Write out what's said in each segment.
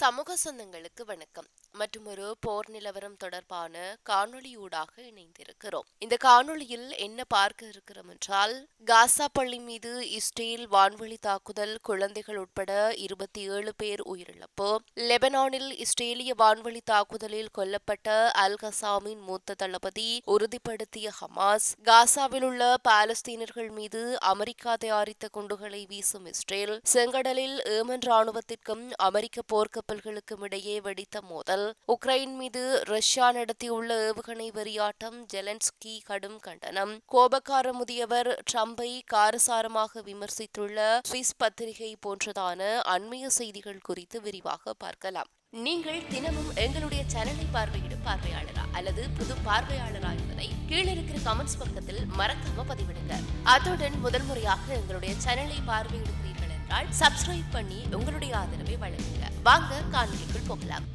சமூக சொந்தங்களுக்கு வணக்கம். மற்றும் ஒரு போர் நிலவரம் தொடர்பான காணொளியூடாக இணைந்திருக்கிறோம். இந்த காணொளியில் என்ன பார்க்க இருக்கிறோம் என்றால் காசா பள்ளி மீது இஸ்ரேல் வான்வழி தாக்குதல் குழந்தைகள் உட்பட இருபத்தி ஏழு பேர் உயிரிழப்பு. லெபனானில் இஸ்ரேலிய வான்வழி தாக்குதலில் கொல்லப்பட்ட அல் கசாமின் மூத்த தளபதி உறுதிப்படுத்திய ஹமாஸ் காசாவில் உள்ள பாலஸ்தீனர்கள் மீது அமெரிக்கா தயாரித்த குண்டுகளை வீசும் இஸ்ரேல் செங்கடலில் ஏமன் ராணுவத்திற்கும் அமெரிக்க கப்பல்களுக்கும் இடையே வெடித்த மோதல். உக்ரைன் மீது ரஷ்யா நடத்தியுள்ள ஏவுகணை வெறியாட்டம் ஜெலன்ஸ்கி கடும் கண்டனம். கோபக்கார முதியவர் ட்ரம்பை காரசாரமாக விமர்சித்துள்ள சுவிஸ் பத்திரிகை போன்றதான அண்மைய செய்திகள் குறித்து விரிவாக பார்க்கலாம். நீங்கள் தினமும் எங்களுடைய சேனலை பார்வையிடும் பார்வையாளரா அல்லது புது பார்வையாளரா என்பதை கீழே இருக்கிற கமெண்ட்ஸ் பக்கத்தில் மறக்காம பதிவிடுங்க. அத்துடன் முதல் முறையாக எங்களுடைய சேனலை பார்வையிடுகிறீர்கள் என்றால் சப்ஸ்கிரைப் பண்ணி உங்களுடைய ஆதரவை வழங்குங்க. வாங்க காணொலிக்குள் போகலாம்.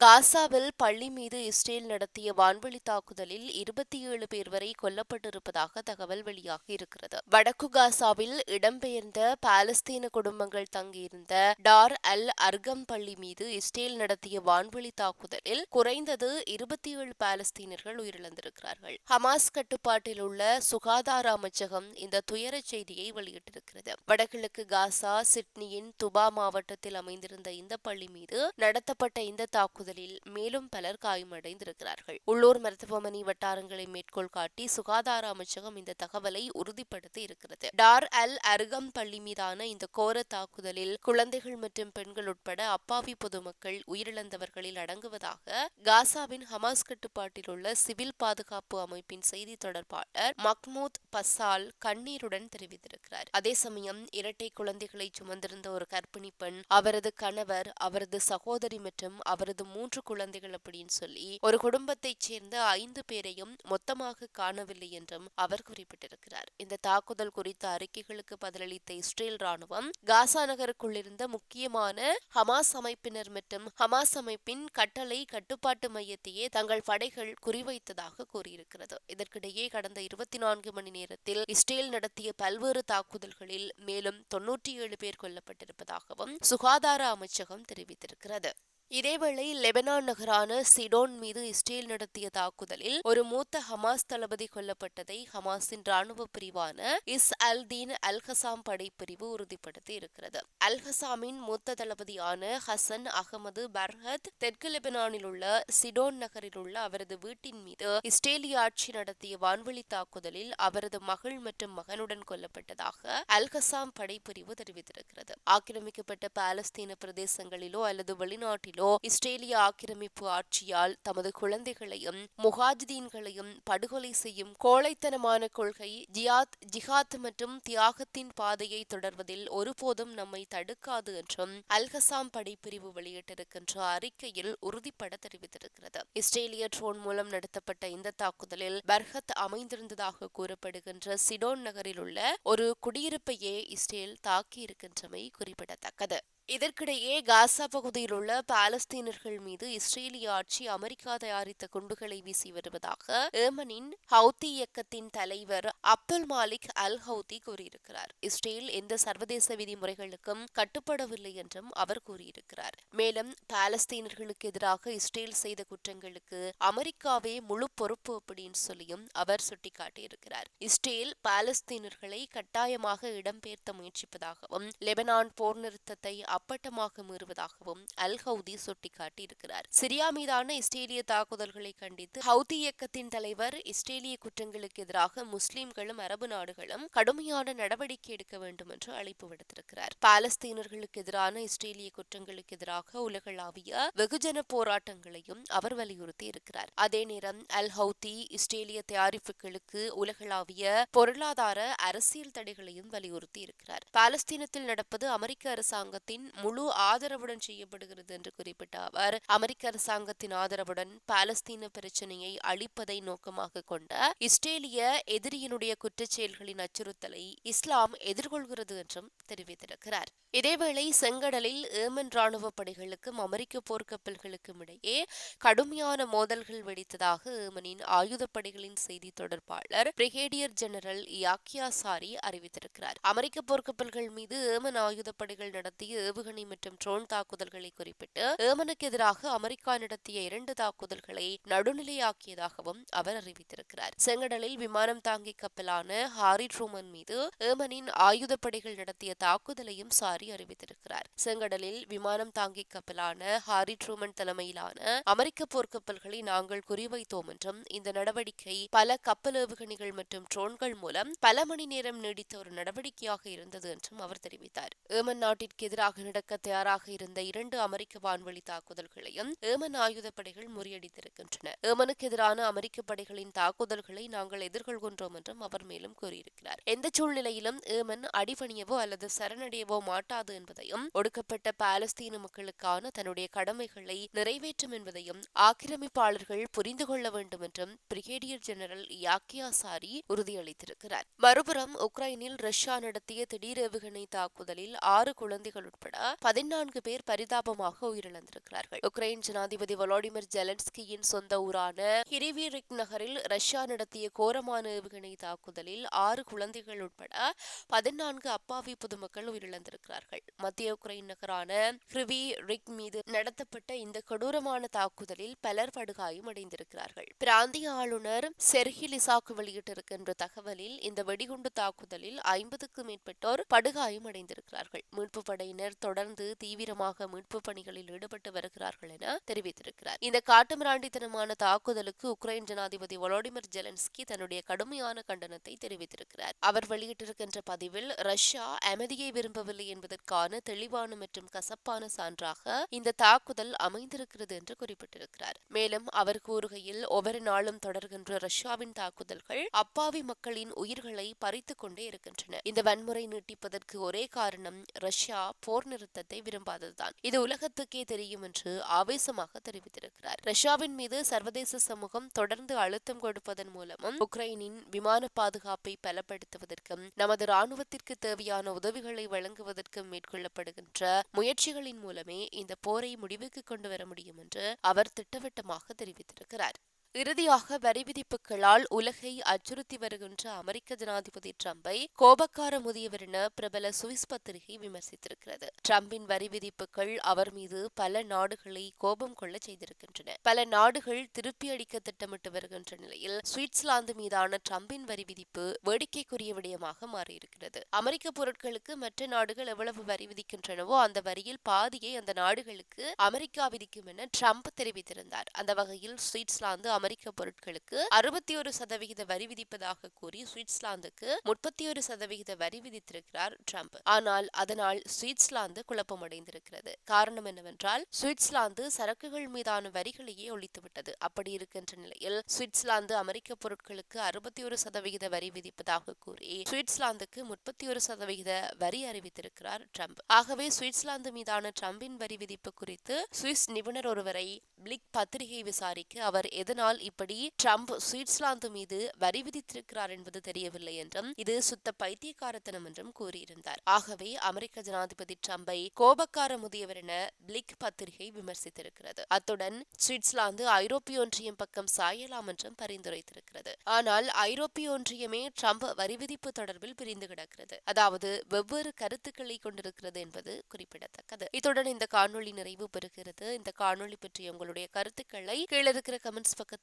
காசாவில் பள்ளி மீது இஸ்ரேல் நடத்திய வான்வழி தாக்குதலில் இருபத்தி ஏழு பேர் வரை கொல்லப்பட்டிருப்பதாக தகவல் வெளியாகி இருக்கிறது. வடக்கு காசாவில் இடம்பெயர்ந்த பாலஸ்தீன குடும்பங்கள் தங்கியிருந்த டார் அல் அர்கம் பள்ளி மீது இஸ்ரேல் நடத்திய வான்வழி தாக்குதலில் குறைந்தது இருபத்தி ஏழு பாலஸ்தீனர்கள் உயிரிழந்திருக்கிறார்கள். ஹமாஸ் கட்டுப்பாட்டில் உள்ள சுகாதார அமைச்சகம் இந்த துயர செய்தியை வெளியிட்டிருக்கிறது. வடகிழக்கு காசா சிட்னியின் துபா மாவட்டத்தில் அமைந்திருந்த இந்த பள்ளி மீது நடத்தப்பட்ட இந்த தாக்குதல் தாக்குதலில் மேலும் பலர் காயமடைந்திருக்கிறார்கள். உள்ளூர் மருத்துவமனை வட்டாரங்களை மேற்கோள் காட்டி சுகாதார அமைச்சகம் இந்த தகவலை உறுதிப்படுத்தி இருக்கிறது. டார் அல் அருகம் பள்ளி மீதான இந்த கோர தாக்குதலில் குழந்தைகள் மற்றும் பெண்கள் உட்பட அப்பாவி பொதுமக்கள் உயிரிழந்தவர்களில் அடங்குவதாக காசாவின் ஹமாஸ் கட்டுப்பாட்டில் உள்ள சிவில் பாதுகாப்பு அமைப்பின் செய்தி தொடர்பாளர் மக்மூத் பசால் கண்ணீருடன் தெரிவித்திருக்கிறார். அதே சமயம் இரட்டை குழந்தைகளை சுமந்திருந்த ஒரு கர்ப்பிணி பெண் அவரது கணவர் அவரது சகோதரி மற்றும் அவரது மூன்று குழந்தைகள் அப்படின்னு சொல்லி ஒரு குடும்பத்தைச் சேர்ந்த ஐந்து பேரையும் மொத்தமாக காணவில்லை என்றும் அவர் குறிப்பிட்டிருக்கிறார். இந்த தாக்குதல் குறித்த அறிக்கைகளுக்கு பதிலளித்த இஸ்ரேல் ராணுவம் காசா நகருக்குள் இருந்த முக்கியமான ஹமாஸ் அமைப்பினர் மற்றும் ஹமாஸ் அமைப்பின் கட்டளை கட்டுப்பாட்டு மையத்தையே தங்கள் படைகள் குறிவைத்ததாக கூறியிருக்கிறது. இதற்கிடையே கடந்த இருபத்தி நான்கு மணி நேரத்தில் இஸ்ரேல் நடத்திய பல்வேறு தாக்குதல்களில் மேலும் தொன்னூற்றி ஏழு பேர் கொல்லப்பட்டிருப்பதாகவும் சுகாதார அமைச்சகம் தெரிவித்திருக்கிறது. இதேவேளை லெபனான் நகரான சிடோன் மீது இஸ்ரேல் நடத்திய தாக்குதலில் ஒரு மூத்த ஹமாஸ் தளபதி கொல்லப்பட்டதை ஹமாஸின் ராணுவ பிரிவான இஸ் அல் தீன் அல் ஹசாம் படைப்பிரிவு உறுதிப்படுத்தி இருக்கிறது. அல் ஹசாமின் மூத்த தளபதியான ஹசன் அகமது பர்ஹத் தெற்கு லெபனானில் உள்ள சிடோன் நகரில் உள்ள அவரது வீட்டின் மீது இஸ்ரேலிய ஆட்சி நடத்திய வான்வழி தாக்குதலில் அவரது மகள் மற்றும் மகனுடன் கொல்லப்பட்டதாக அல் ஹசாம் படைப்பிரிவு தெரிவித்திருக்கிறது. ஆக்கிரமிக்கப்பட்ட பாலஸ்தீன பிரதேசங்களிலோ அல்லது வெளிநாட்டிலோ நாட்டிலோ இஸ்ரேலிய ஆக்கிரமிப்பு ஆட்சியால் தமது குழந்தைகளையும் முகாஜிதீன்களையும் படுகொலை செய்யும் கோழைத்தனமான கொள்கை ஜியாத் ஜிஹாத் மற்றும் தியாகத்தின் பாதையை தொடர்வதில் ஒருபோதும் நம்மை தடுக்காது என்றும் அல்கசாம் படைப்பிரிவு வெளியிட்டிருக்கின்ற அறிக்கையில் உறுதிப்பட தெரிவித்திருக்கிறது. இஸ்ரேலிய ட்ரோன் மூலம் நடத்தப்பட்ட இந்த தாக்குதலில் பர்ஹத் அமைந்திருந்ததாக கூறப்படுகின்ற சிடோன் நகரில் உள்ள ஒரு குடியிருப்பையே இஸ்ரேல் தாக்கியிருக்கின்றமை குறிப்பிடத்தக்கது. இதற்கிடையே காசா பகுதியில் உள்ள பாலஸ்தீனர்கள் மீது இஸ்ரேலிய ஆட்சி அமெரிக்கா தயாரித்த குண்டுகளை வீசி வருவதாக ஏமனின் ஹவுத்தி இயக்கத்தின் தலைவர் அப்துல் மாலிக் அல் ஹவுதி கூறியிருக்கிறார். இஸ்ரேல் எந்த சர்வதேச விதிமுறைகளுக்கும் கட்டுப்படவில்லை என்றும் அவர் கூறியிருக்கிறார். மேலும் பாலஸ்தீனர்களுக்கு எதிராக இஸ்ரேல் செய்த குற்றங்களுக்கு அமெரிக்காவே முழு பொறுப்பு அப்படின்னு சொல்லியும் அவர் சுட்டிக்காட்டியிருக்கிறார். இஸ்ரேல் பாலஸ்தீனர்களை கட்டாயமாக இடம்பெயர்த்த முயற்சிப்பதாகவும் லெபனான் போர் நிறுத்தத்தை அப்பட்டமாக மீறுவதாகவும் அல் ஹவுதி சுட்டிக்காட்டியிருக்கிறார் சிரியா மீதான இஸ்ரேலிய தாக்குதல்களை கண்டித்து ஹவுதி இயக்கத்தின் தலைவர் இஸ்ரேலிய குற்றங்களுக்கு எதிராக முஸ்லிம்களும் அரபு நாடுகளும் கடுமையான நடவடிக்கை எடுக்க வேண்டும் என்று அழைப்பு விடுத்திருக்கிறார். பாலஸ்தீனர்களுக்கு எதிரான இஸ்ரேலிய குற்றங்களுக்கு எதிராக உலகளாவிய வெகுஜன போராட்டங்களையும் அவர் வலியுறுத்தி இருக்கிறார். அதே நேரம் அல் ஹவுதி இஸ்ரேலிய தயாரிப்புகளுக்கு உலகளாவிய பொருளாதார அரசியல் தடைகளையும் வலியுறுத்தி இருக்கிறார். பாலஸ்தீனத்தில் நடப்பது அமெரிக்க அரசாங்கத்தின் முழு ஆதரவுடன் செய்யப்படுகிறது என்று குறிப்பிட்ட அவர் அமெரிக்க அரசாங்கத்தின் ஆதரவுடன் பாலஸ்தீன பிரச்சனையை அழிப்பதை நோக்கமாக கொண்ட இஸ்ரேலிய எதிரியினுடைய குற்றச்செயல்களின் அச்சுறுத்தலை இஸ்லாம் எதிர்கொள்கிறது என்றும் தெரிவித்திருக்கிறார். இதேவேளை செங்கடலில் ஏமன் ராணுவ படைகளுக்கும் அமெரிக்க போர்க்கப்பல்களுக்கும் இடையே கடுமையான மோதல்கள் வெடித்ததாக ஏமனின் ஆயுதப்படைகளின் செய்தி தொடர்பாளர் பிரிகேடியர் ஜெனரல் யாக்கியா சாரி அறிவித்திருக்கிறார். அமெரிக்க போர்க்கப்பல்கள் மீது ஏமன் ஆயுதப்படைகள் நடத்திய ஏவுகணை மற்றும் ட்ரோன் தாக்குதல்களை குறிப்பிட்டு ஏமனுக்கு எதிராக அமெரிக்கா நடத்திய இரண்டு தாக்குதல்களை நடுநிலையாக்கியதாகவும் அவர் அறிவித்திருக்கிறார். செங்கடலில் விமானம் தாங்கி கப்பலான ஹாரி ட்ரூமன் மீது ஏமனின் ஆயுதப்படைகள் நடத்திய தாக்குதலையும் சாரி அறிவித்திருக்கிறார். செங்கடலில் விமானம் தாங்கி கப்பலான ஹாரி ட்ரூமன் தலைமையிலான அமெரிக்க போர்க்கப்பல்களை நாங்கள் குறிவைத்தோம் என்றும் இந்த நடவடிக்கை பல கப்பல் ஏவுகணைகள் மற்றும் ட்ரோன்கள் மூலம் பல மணி நேரம் நீடித்த ஒரு நடவடிக்கையாக இருந்தது என்றும் அவர் தெரிவித்தார். ஏமன் நாட்டிற்கு எதிராக நடக்க தயாராக இருந்த இரண்டு அமெரிக்க வான்வழி தாக்குதல்களையும் ஏமன் ஆயுதப்படைகள் முறியடித்திருக்கின்றன. ஏமனுக்கு எதிரான அமெரிக்க படைகளின் தாக்குதல்களை நாங்கள் எதிர்கொள்கின்றோம் என்றும் அவர் மேலும் கூறியிருக்கிறார். எந்த சூழ்நிலையிலும் ஏமன் அடிபணியவோ அல்லது சரணடையவோ மாட்டாது என்பதையும் ஒடுக்கப்பட்ட பாலஸ்தீன மக்களுக்கான தன்னுடைய கடமைகளை நிறைவேற்றும் என்பதையும் ஆக்கிரமிப்பாளர்கள் புரிந்து கொள்ள வேண்டும் என்றும் பிரிகேடியர் ஜெனரல் யாக்கியா சாரி உறுதியளித்திருக்கிறார். மறுபுறம் உக்ரைனில் ரஷ்யா நடத்திய திடீர் ஏவுகணை தாக்குதலில் ஆறு குழந்தைகள் உட்பட பதினான்கு பேர் பரிதாபமாக உயிரிழந்திருக்கிறார்கள். உக்ரைன் ஜனாதிபதி வொலோடிமிர் ஜெலன்ஸ்கியின் சொந்த ஊரான ஹிரிவிரிக் நகரில் ரஷ்யா நடத்திய கோரமான ஏவுகணை தாக்குதலில் ஆறு குழந்தைகள் உட்பட பதினான்கு அப்பாவி பொதுமக்கள் உயிரிழந்திருக்கிறார்கள். மத்திய உக்ரைன் நகரான ஹிரிவி ரிக் மீது நடத்தப்பட்ட இந்த கொடூரமான தாக்குதலில் பலர் படுகாயம் அடைந்திருக்கிறார்கள். பிராந்திய ஆளுநர் செர்ஹி லிசாக்கு வெளியிட்டிருக்கின்ற தகவலில் இந்த வெடிகுண்டு தாக்குதலில் ஐம்பதுக்கும் மேற்பட்டோர் படுகாயம் அடைந்திருக்கிறார்கள். மீட்பு படையினர் தொடர்ந்து தீவிரமாக மீட்பு பணிகளில் ஈடுபட்டு வருகிறார்கள் என தெரிவித்திருக்கிறார். இந்த காட்டுமிராண்டித்தனமான தாக்குதலுக்கு உக்ரைன் ஜனாதிபதி வொலோடிமிர் ஜெலன்ஸ்கி தன்னுடைய கடுமையான கண்டனத்தை தெரிவித்திருக்கிறார். அவர் வெளியிட்டிருக்கின்ற பதிவில் ரஷ்யா அமைதியை விரும்பவில்லை என்பதற்கான தெளிவான மற்றும் கசப்பான சான்றாக இந்த தாக்குதல் அமைந்திருக்கிறது என்று குறிப்பிட்டிருக்கிறார். மேலும் அவர் கூறுகையில் ஒவ்வொரு நாளும் தொடர்கின்ற ரஷ்யாவின் தாக்குதல்கள் அப்பாவி மக்களின் உயிர்களை பறித்துக் கொண்டே இருக்கின்றன. இந்த வன்முறை நீட்டிப்பதற்கு ஒரே காரணம் ரஷ்யா போர் நிறுத்தத்தை விரும்பாததுதான். இது உலகத்துக்கே தெரியும் என்று ஆவேசமாக தெரிவித்திருக்கிறார். ரஷ்யாவின் மீது சர்வதேச சமூகம் தொடர்ந்து அழுத்தம் கொடுப்பதன் மூலமும் உக்ரைனின் விமான பாதுகாப்பை பலப்படுத்துவதற்கும் நமது ராணுவத்திற்கு தேவையான உதவிகளை வழங்குவதற்கும் மேற்கொள்ளப்படுகின்ற முயற்சிகளின் மூலமே இந்த போரை முடிவுக்கு கொண்டு வர முடியும் என்று அவர் திட்டவட்டமாக தெரிவித்திருக்கிறார். இறுதியாக வரி விதிப்புகளால் உலகை அச்சுறுத்தி வருகின்ற அமெரிக்க ஜனாதிபதி டிரம்பை கோபக்கார முதியவர் என பிரபல சுவிஸ் பத்திரிகை விமர்சித்திருக்கிறது. டிரம்பின் வரி விதிப்புகள் அவர் மீது பல நாடுகளை கோபம் கொள்ள செய்திருக்கின்றன. பல நாடுகள் திருப்பி அடிக்க திட்டமிட்டு வருகின்ற நிலையில் சுவிட்சர்லாந்து மீதான டிரம்பின் வரி விதிப்பு வேடிக்கைக்குரிய விடயமாக மாறியிருக்கிறது. அமெரிக்க பொருட்களுக்கு மற்ற நாடுகள் எவ்வளவு வரி விதிக்கின்றனவோ அந்த வரியில் பாதியை அந்த நாடுகளுக்கு அமெரிக்கா விதிக்கும் என டிரம்ப் தெரிவித்திருந்தார். அந்த வகையில் சுவிட்சர்லாந்து அமெரிக்க பொருட்களுக்கு அறுபத்தி ஒரு சதவிகித வரி விதிப்பதாக கூறி சுவிட்சர்லாந்துக்கு முப்பத்தி ஒரு சதவிகித வரி விதித்திருக்கிறார் ட்ரம்ப். ஆனால் அதனால் சுவிட்சர்லாந்து குழப்பமடைந்திருக்கிறது. காரணம் என்னவென்றால் சுவிட்சர்லாந்து சரக்குகள் மீதான வரிகளையே ஒழித்துவிட்டது. அப்படி இருக்கின்ற நிலையில் சுவிட்சர்லாந்து அமெரிக்க பொருட்களுக்கு அறுபத்தி ஒரு சதவிகித வரி விதிப்பதாக கூறி சுவிட்சர்லாந்துக்கு முப்பத்தி ஒரு சதவிகித வரி அறிவித்திருக்கிறார் ட்ரம்ப். ஆகவே சுவிட்சர்லாந்து மீதான ட்ரம்பின் வரி விதிப்பு குறித்து சுவிஸ் நிபுணர் ஒருவரை பிளிக் பத்திரிகை விசாரிக்க அவர் எதனால் ஆனால் இப்படி ட்ரம்ப் சுவிட்சர்லாந்து மீது வரி விதித்திருக்கிறார் என்பது தெரியவில்லை என்றும் இது சுத்த பைத்தியக்காரத்தனம் என்றும் கூறியிருந்தார். ஆகவே அமெரிக்க ஜனாதிபதி ட்ரம்பை கோபக்கார முதியவர் என பிளிக் பத்திரிகை விமர்சித்திருக்கிறது. அத்துடன் சுவிட்சர்லாந்து ஐரோப்பிய ஒன்றியம் பக்கம் சாயலாம் என்றும் பரிந்துரைத்திருக்கிறது. ஆனால் ஐரோப்பிய ஒன்றியமே ட்ரம்ப் வரி விதிப்பு தொடர்பில் பிரிந்து கிடக்கிறது. அதாவது வெவ்வேறு கருத்துக்களை கொண்டிருக்கிறது என்பது குறிப்பிடத்தக்கது. இத்துடன் இந்த காணொளி நிறைவு பெறுகிறது. இந்த காணொளி பற்றிய உங்களுடைய கருத்துக்களை கீழிருக்கிற கமெண்ட்ஸ் பக்கத்தில்